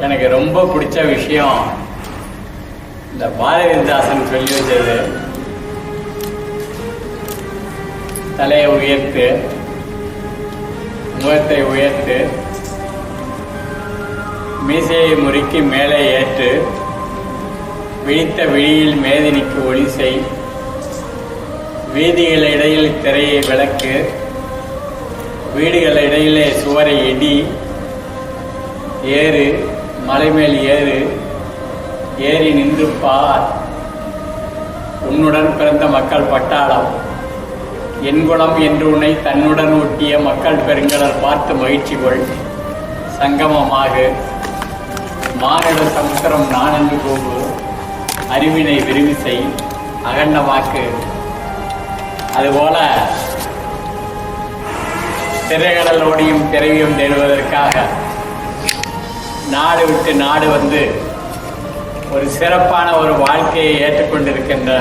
எனக்கு ரொம்ப பிடிச்ச விஷயம் இந்த பாரதிதாசன் சொல்லி வச்சது. தலையை உயர்த்து முகத்தை உயர்த்து மீசையை முறுக்கி மேலே ஏற்று விழித்த விழியில் மேதினிக்கு ஒளி செய். வீதிகள் இடையில் திரையை விளக்கு வீடுகள் இடையிலே சுவரை இடி ஏறு மலை மேல் ஏறு ஏறி நின்று பார். உன்னுடன் பிறந்த மக்கள் பட்டாளம். என் என்று உன்னை தன்னுடன் ஒட்டிய மக்கள் பெருங்கடல் பார்த்து மகிழ்ச்சி கொள். சங்கமமாக. மானிட சமுத்திரம் நானன்று போகு அறிவினை விரிவு செய். அகண்டமாக்கு அதுபோல திரைகடல் ஓடியும் திரையும் தேடுவதற்காக நாடு விட்டு நாடு வந்து ஒரு சிறப்பான ஒரு வாழ்க்கையை ஏற்றுக்கொண்டிருக்கின்ற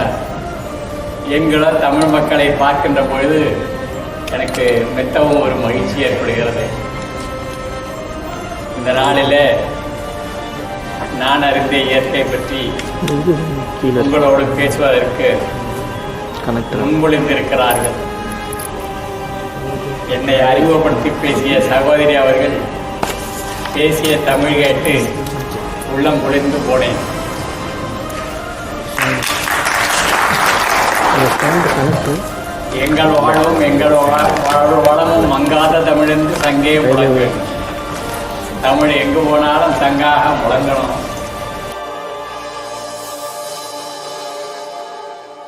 என்கிற தமிழ் மக்களை பார்க்கின்ற பொழுது எனக்கு மெத்தவும் ஒரு மகிழ்ச்சி ஏற்படுகிறது. இந்த நாளிலே நான் அறிந்த இயற்கை பற்றி உங்களோடு பேசுவதற்கு முன்மொழிந்திருக்கிறார்கள். என்னை அறிமுகப்படுத்தி பேசிய சகோதரி அவர்கள் பேசிய தமிழ் கேட்டு உள்ளம் குளிர்ந்து போனேன். எங்கள் வாழும் எங்கள் வா- வாழ்வு வளமும் மங்காத தமிழென்று சங்கே முழங்கு தமிழ் எங்கு போனாலும் சங்காக முழங்கணும்